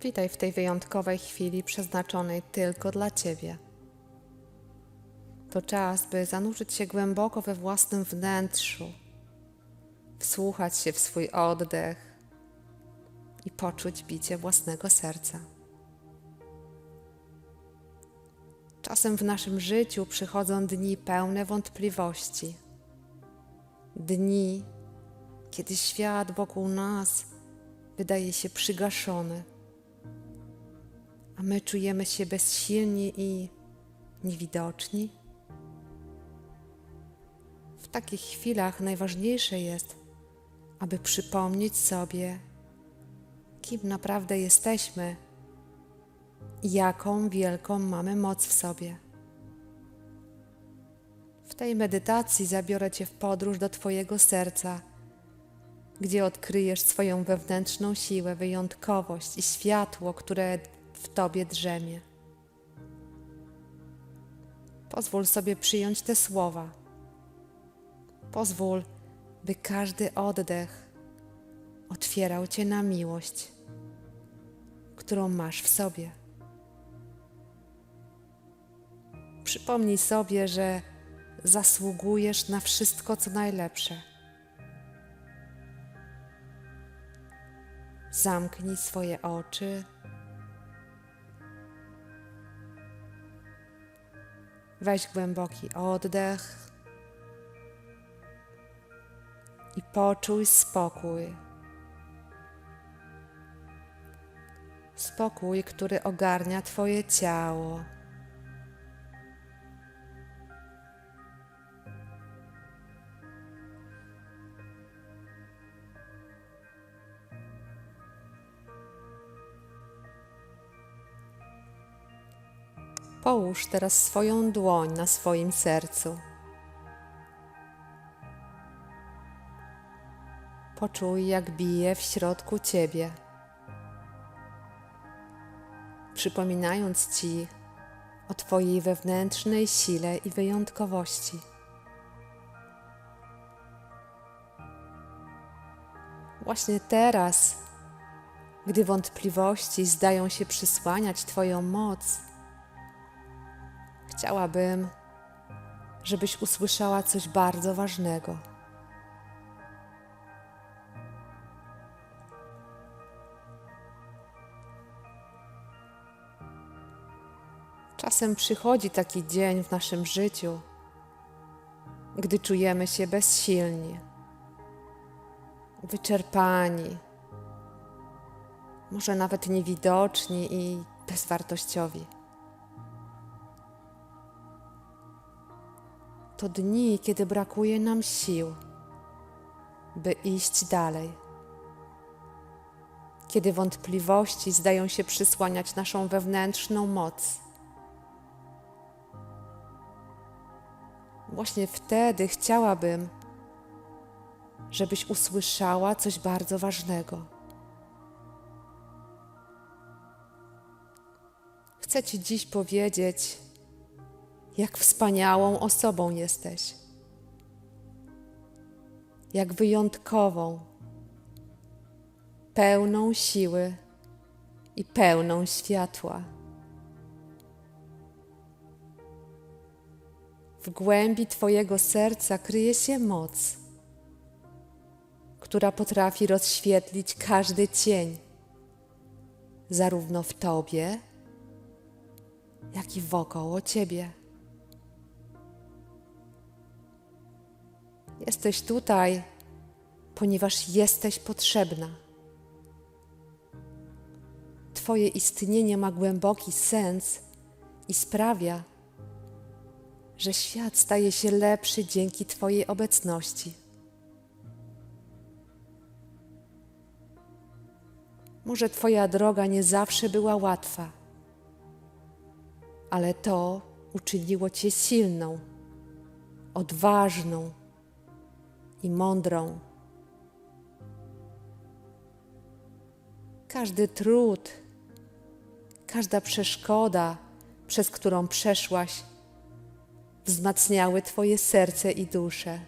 Witaj w tej wyjątkowej chwili przeznaczonej tylko dla Ciebie. To czas, by zanurzyć się głęboko we własnym wnętrzu, wsłuchać się w swój oddech i poczuć bicie własnego serca. Czasem w naszym życiu przychodzą dni pełne wątpliwości, dni, kiedy świat wokół nas wydaje się przygaszony, a my czujemy się bezsilni i niewidoczni. W takich chwilach najważniejsze jest, aby przypomnieć sobie, kim naprawdę jesteśmy i jaką wielką mamy moc w sobie. W tej medytacji zabiorę Cię w podróż do Twojego serca, gdzie odkryjesz swoją wewnętrzną siłę, wyjątkowość i światło, które w Tobie drzemie. Pozwól sobie przyjąć te słowa. Pozwól, by każdy oddech otwierał Cię na miłość, którą masz w sobie. Przypomnij sobie, że zasługujesz na wszystko, co najlepsze. Zamknij swoje oczy. Weź głęboki oddech i poczuj spokój. Spokój, który ogarnia Twoje ciało. Połóż teraz swoją dłoń na swoim sercu. Poczuj, jak bije w środku ciebie, przypominając ci o Twojej wewnętrznej sile i wyjątkowości. Właśnie teraz, gdy wątpliwości zdają się przysłaniać Twoją moc, Chciałabym, żebyś usłyszała coś bardzo ważnego. Czasem przychodzi taki dzień w naszym życiu, gdy czujemy się bezsilni, wyczerpani, może nawet niewidoczni i bezwartościowi. To dni, kiedy brakuje nam sił, by iść dalej. Kiedy wątpliwości zdają się przysłaniać naszą wewnętrzną moc. Właśnie wtedy chciałabym, żebyś usłyszała coś bardzo ważnego. Chcę Ci dziś powiedzieć, jak wspaniałą osobą jesteś, jak wyjątkową, pełną siły i pełną światła. W głębi Twojego serca kryje się moc, która potrafi rozświetlić każdy cień, zarówno w Tobie, jak i wokoło Ciebie. Jesteś tutaj, ponieważ jesteś potrzebna. Twoje istnienie ma głęboki sens i sprawia, że świat staje się lepszy dzięki Twojej obecności. Może Twoja droga nie zawsze była łatwa, ale to uczyniło Cię silną, odważną i mądrą. Każdy trud, każda przeszkoda, przez którą przeszłaś, wzmacniały Twoje serce i duszę.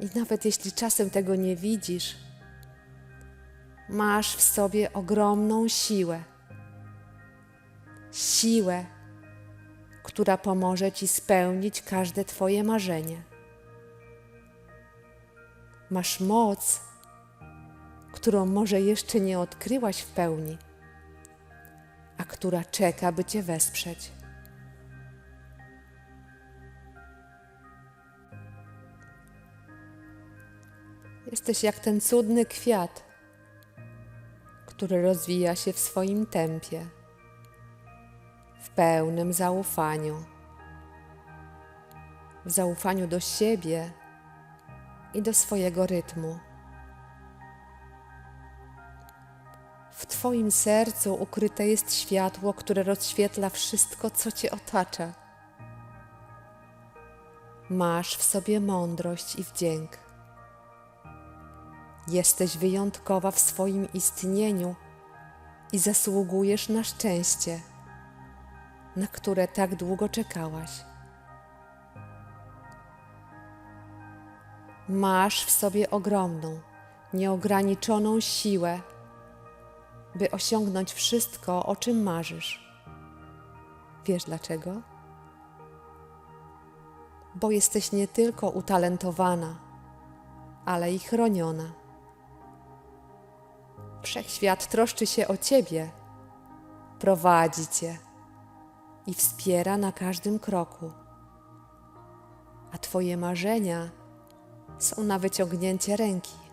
I nawet jeśli czasem tego nie widzisz, Masz w sobie ogromną siłę. Siłę, która pomoże Ci spełnić każde Twoje marzenie. Masz moc, którą może jeszcze nie odkryłaś w pełni, a która czeka, by Cię wesprzeć. Jesteś jak ten cudny kwiat, który rozwija się w swoim tempie, w pełnym zaufaniu, w zaufaniu do siebie i do swojego rytmu. W Twoim sercu ukryte jest światło, które rozświetla wszystko, co Cię otacza. Masz w sobie mądrość i wdzięk. Jesteś wyjątkowa w swoim istnieniu i zasługujesz na szczęście, na które tak długo czekałaś. Masz w sobie ogromną, nieograniczoną siłę, by osiągnąć wszystko, o czym marzysz. Wiesz dlaczego? Bo jesteś nie tylko utalentowana, ale i chroniona. Wszechświat troszczy się o Ciebie, prowadzi Cię i wspiera na każdym kroku. A Twoje marzenia są na wyciągnięcie ręki.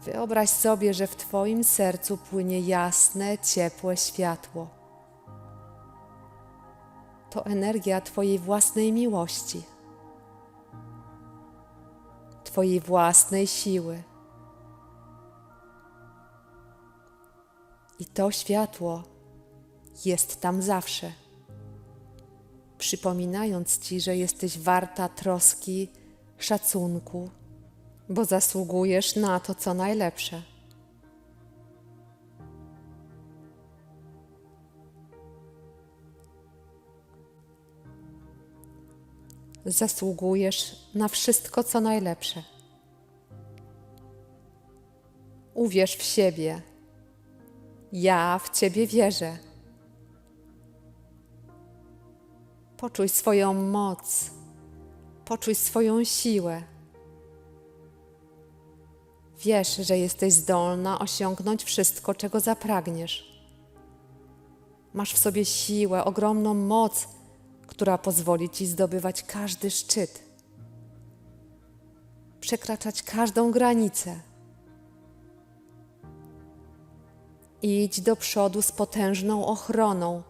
Wyobraź sobie, że w Twoim sercu płynie jasne, ciepłe światło. To energia Twojej własnej miłości. Twojej własnej siły. I to światło jest tam zawsze, przypominając Ci, że jesteś warta troski, szacunku, bo zasługujesz na to, co najlepsze. Zasługujesz na wszystko, co najlepsze. Uwierz w siebie. Ja w Ciebie wierzę. Poczuj swoją moc, poczuj swoją siłę. Wiesz, że jesteś zdolna osiągnąć wszystko, czego zapragniesz. Masz w sobie siłę, ogromną moc, która pozwoli ci zdobywać każdy szczyt, przekraczać każdą granicę. Idź do przodu z potężną ochroną,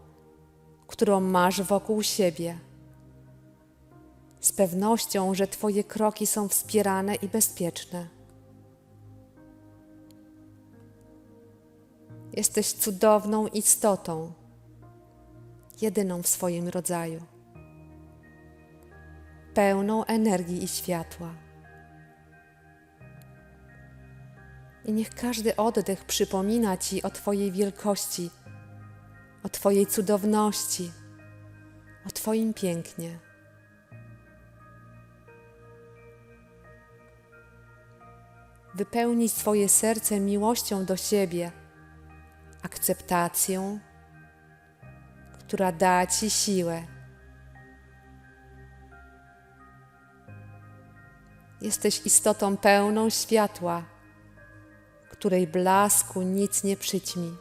którą masz wokół siebie. Z pewnością, że Twoje kroki są wspierane i bezpieczne. Jesteś cudowną istotą, jedyną w swoim rodzaju, pełną energii i światła. I niech każdy oddech przypomina Ci o Twojej wielkości, o Twojej cudowności, o Twoim pięknie. Wypełnij swoje serce miłością do siebie, akceptacją, która da Ci siłę. Jesteś istotą pełną światła której blasku nic nie przyćmi.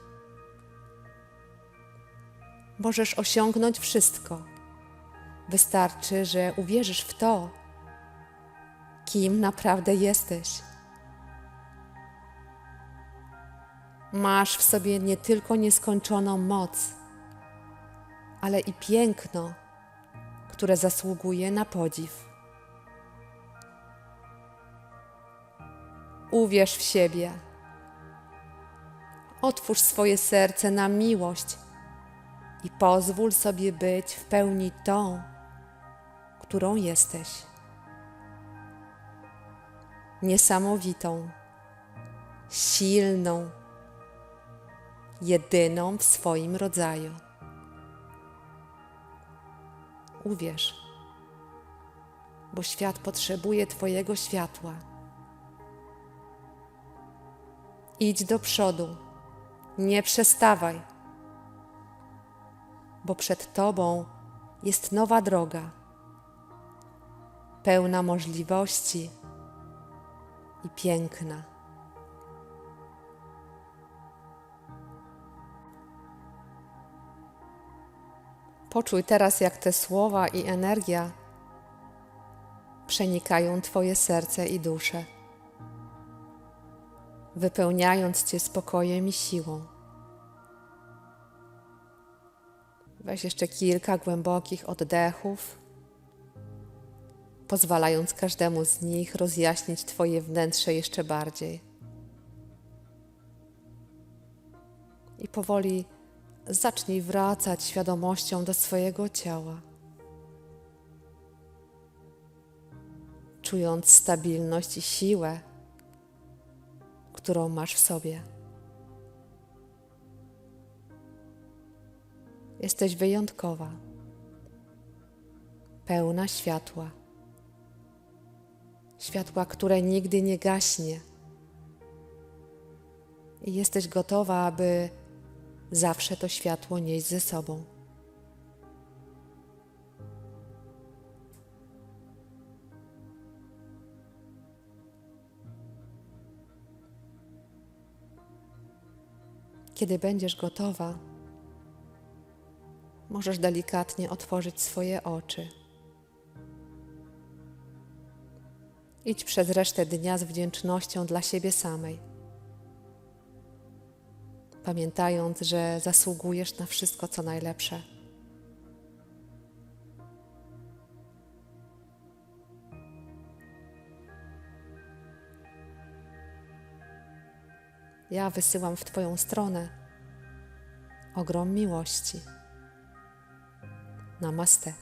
Możesz osiągnąć wszystko. Wystarczy, że uwierzysz w to, kim naprawdę jesteś. Masz w sobie nie tylko nieskończoną moc, ale i piękno, które zasługuje na podziw. Uwierz w siebie. Otwórz swoje serce na miłość i pozwól sobie być w pełni tą, którą jesteś. Niesamowitą, silną, jedyną w swoim rodzaju. Uwierz, bo świat potrzebuje Twojego światła, Idź do przodu, nie przestawaj, bo przed Tobą jest nowa droga, pełna możliwości i piękna. Poczuj teraz, jak te słowa i energia przenikają Twoje serce i duszę, wypełniając Cię spokojem i siłą. Weź jeszcze kilka głębokich oddechów, pozwalając każdemu z nich rozjaśnić Twoje wnętrze jeszcze bardziej. I powoli zacznij wracać świadomością do swojego ciała. Czując stabilność i siłę, którą masz w sobie. Jesteś wyjątkowa, pełna światła. Światła, które nigdy nie gaśnie. I jesteś gotowa, aby zawsze to światło nieść ze sobą. Kiedy będziesz gotowa, możesz delikatnie otworzyć swoje oczy. Idź przez resztę dnia z wdzięcznością dla siebie samej pamiętając, że zasługujesz na wszystko, co najlepsze. Ja wysyłam w Twoją stronę ogrom miłości. Namaste.